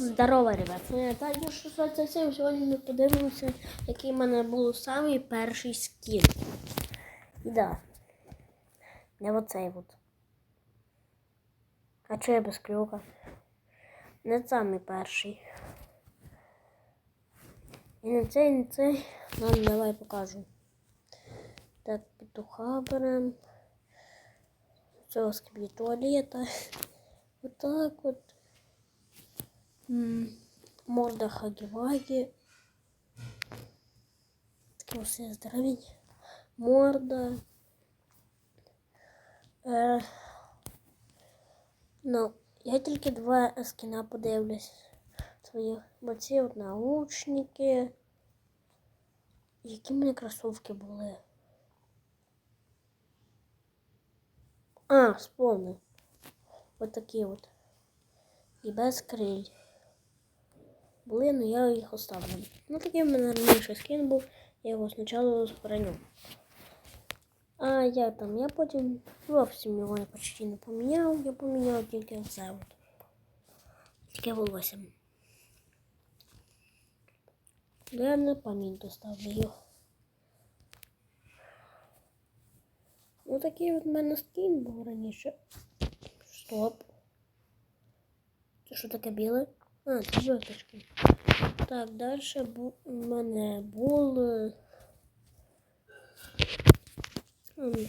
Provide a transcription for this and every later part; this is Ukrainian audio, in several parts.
Здорово, ребят! Мене Таня 627. Сьогодні ми подивимося, який в мене був самий перший скін. І да. Не оцей от. А чого я без клюка? Не самий перший. І не цей, і не цей. Ладно, давай покажу. Так, петуха берем. Цього скіб'є туалета. Отак от. Морда Хаги-Ваги. Такі все. Морда. Е, ну, я тільки два скіна подивлюсь. Своїх. Бо ці от наушники. Які в мене кросовки були? А, вспомнив. От такі от. І без криль. Були, але я їх оставлю. Ну такий в мене раніше скін був, я його спочатку збраню. А я там, я потім зовсім його я почти не поміняв, я поміняв тільки це от. Таке волосся. Я на пам'ять доставлю його. Ну такий от в мене скін був раніше. Стоп. Це що таке біле? А, це. Так, далі бу... у мене був. е,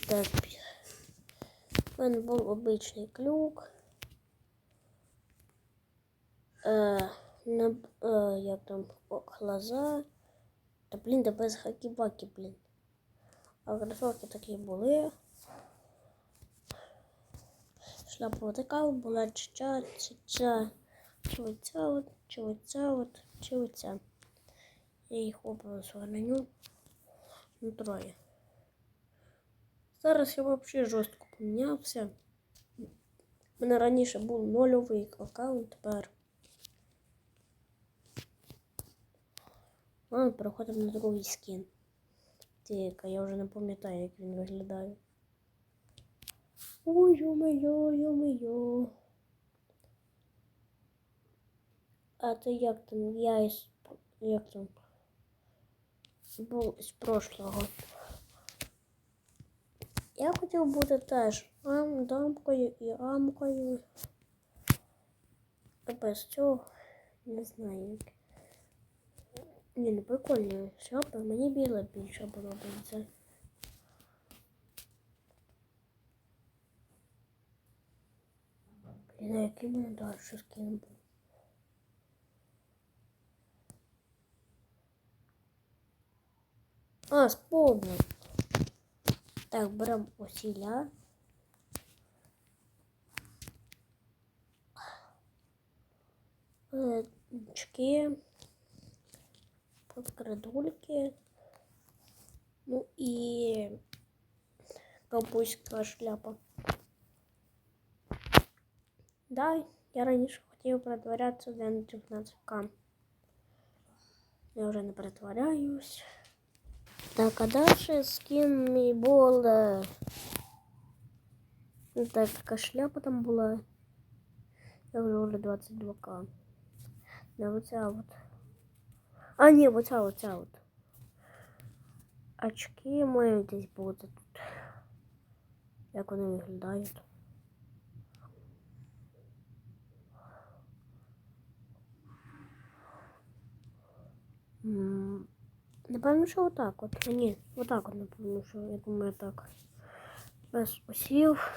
Так. У мене був обичний клюк. Е, на, е, як там глаза. Та блін, да без хакі-баки, блін. А кросовки такі були. Шляпа така була ча ча чи оця от, чи оця от, чи оця. Я їх обрала сохраню. Ну, троє. Зараз я взагалі жорстко помінявся. У мене раніше був нульовий аккаунт, тепер. Ладно, переходимо на другий скін. Тільки я вже не пам'ятаю, як він виглядає. Ой, йо-моє, йо-моє. А це як там? Я із як там? Був з прошлого. Я хотів бути теж ам, дамкою і амкою. Без цього не знаю. Ні, ну прикольно. Шляпа, мені біла більше подобається. Блін, а який мене далі скін А, вспомнил. Так, берем усіля. Е, Очки. Подкрадульки. Ну і ковбойська шляпа. Да, я раніше хотів перетворятися на 19к. Я вже не перетворяюсь. Так, а дальше скин мій був. е, ну, Так, така шляпа там була. Я вже вже 22к. Не оця от. А, ні, оця, оця от. Очки мають десь бути тут. Як вони виглядають. М, Напевно, що отак от. А ні, отак от, напевно, що я думаю так. Без усів.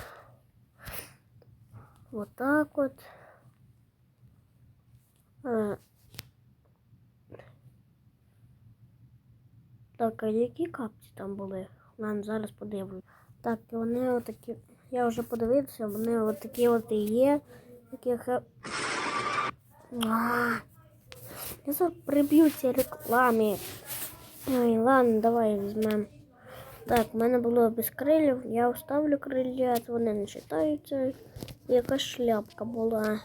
Отак от. Так, а які капці там були? Ладно, зараз подивлюсь. Так, і вони отакі. Я вже подивився, вони отакі от і є. Яких. Я зараз приб'ю ці реклами. Ой, ладно, давай візьмемо. Так, в мене було без крилів. Я вставлю крилля, вони не читаються. Якась шляпка була.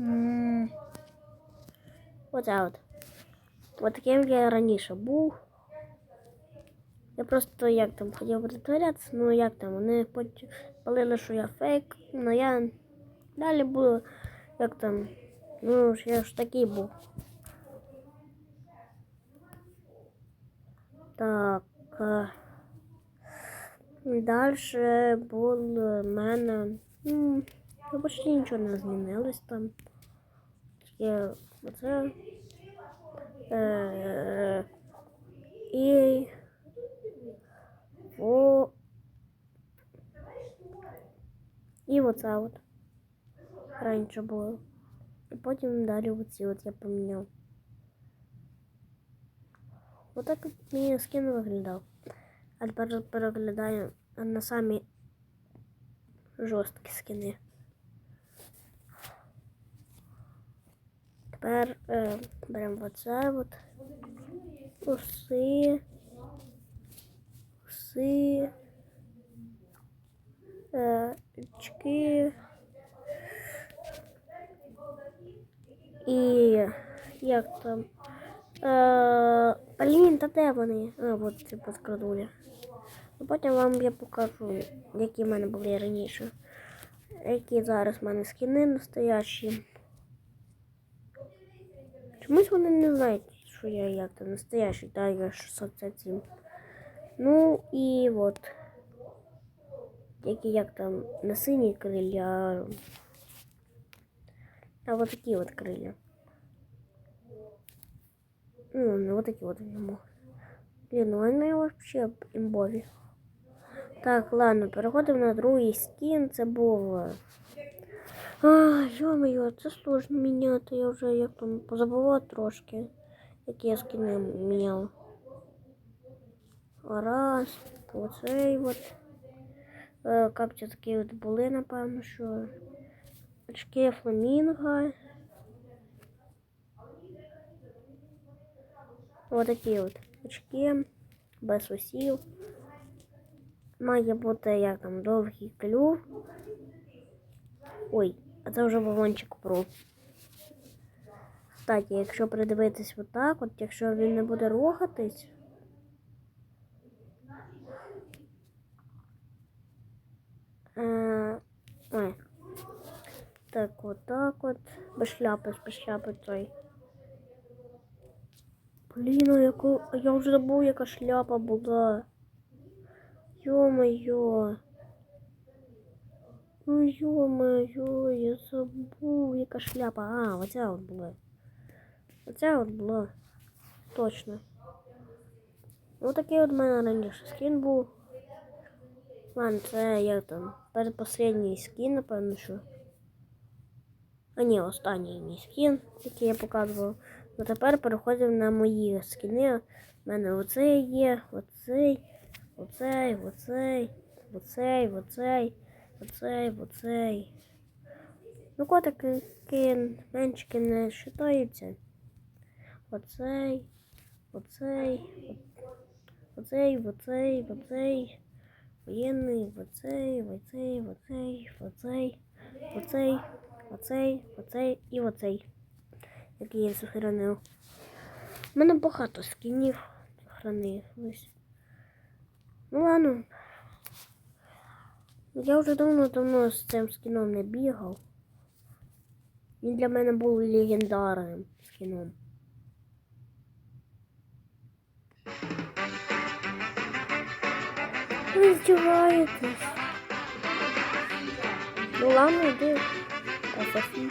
М. Оця от. От таким я раніше був. Я просто як там хотів притворятися, ну як там, вони палили, що я фейк, але я Далі було, як там, ну я ж такий був. Так. Далі було в мене. Ну, почти нічого не змінилось там. Тільки оце. Е, і о, і оце от. Раніше було. І потім далі оці от я поміняв. Отак от мій скін виглядав. А тепер переглядаю на самі жорсткі скини. Тепер е, беремо оце от. Уси. Уси. Е, очки. І як там? Е, блін, та де вони? А, от ці подкрадулі. Ну, Потім вам я покажу, які в мене були раніше. Які зараз в мене скини настоящі. Чомусь вони не знають, що я як то настоящий Tiger 607. Ну і от. Які як там на синій крилля. А вот такі от крилля. Ну, не вот такі от йому. Блін, ну вони вообще імбові. Так, ладно, переходимо на другий скін. Це був. йо-моє, це сложно міняти. Я вже як там позабував трошки, які я скіни міняв. Раз, оцей от. Е, Капці такі от були, напевно, що. Очки фламінго. Ось такі от очки, без усів. Має бути як там довгий клюв. Ой, а це вже балончик про. Кстати, якщо придивитись отак, от якщо він не буде рухатись. Е, ой. Так, от от. Без шляпи, без шляпи той. Блін, а яку... а я вже забув, яка шляпа була. Йо-моє. Ну йо-моє, я забув, яка шляпа. А, оця от була. Оця от була. Точно. Ну такий от в мене раніше скін був. Ладно, це як там. Передпоследній скін, напевно, що. А ні, останній мій скін, який я показував. Ну тепер переходимо на мої скіни. У мене оцей є, оцей, оцей, оцей, оцей, оцей, оцей, оцей. Ну котики менчики не вважаються. Оцей, оцей, оцей, оцей, оцей, воєнний, оцей, оцей, оцей, оцей, оцей, оцей, оцей і оцей який я сохранив. У мене багато скінів сохранилось. Ну ладно. Я вже давно-давно з цим скіном не бігав. Він для мене був легендарним скіном. Ви здіваєтесь. Ну ладно, йди. Асасін.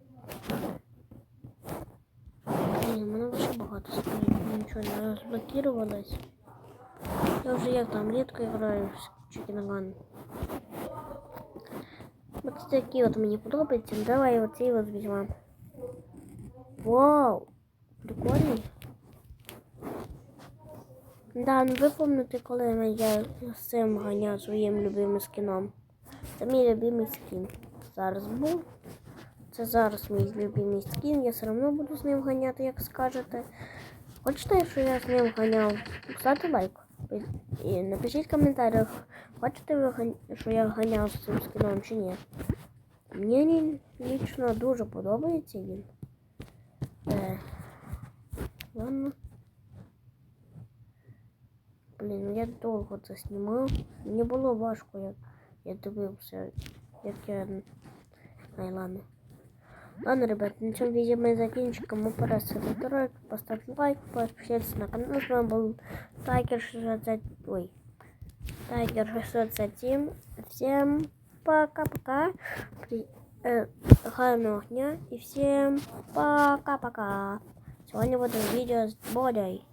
Блін, мене вже багато скрин, нічого не розблокувалось. Я вже як там рідко граю в Чикінаган. Ось такі от мені подобаються. Давай оцей от візьмемо. Вау! Прикольний. Да, ну ви пам'ятаєте, коли я з цим ганяв своїм любимим скіном. Це мій любимий скін. Зараз був. Це зараз мій любимий скін, я все одно буду з ним ганяти, як скажете. Хочете, що я з ним ганяв? Ставте лайк. І напишіть в коментарях, хочете ви, що я ганяв з цим скіном чи ні. Мені лічно дуже подобається він. Е, ладно. Блін, ну я довго це знімав. Мені було важко, як я дивився, як я. Ай, ладно. Ладно, ребят, на цьому відео ми закінчимо. Кому подобається ролик, поставте лайк, подпишитесь на канал. З вами був Тайгер 60... Ой. Тайгер 607. Всем пока-пока. При... Э, гарного дня и всем пока-пока. Сегодня будет видео с Бодей.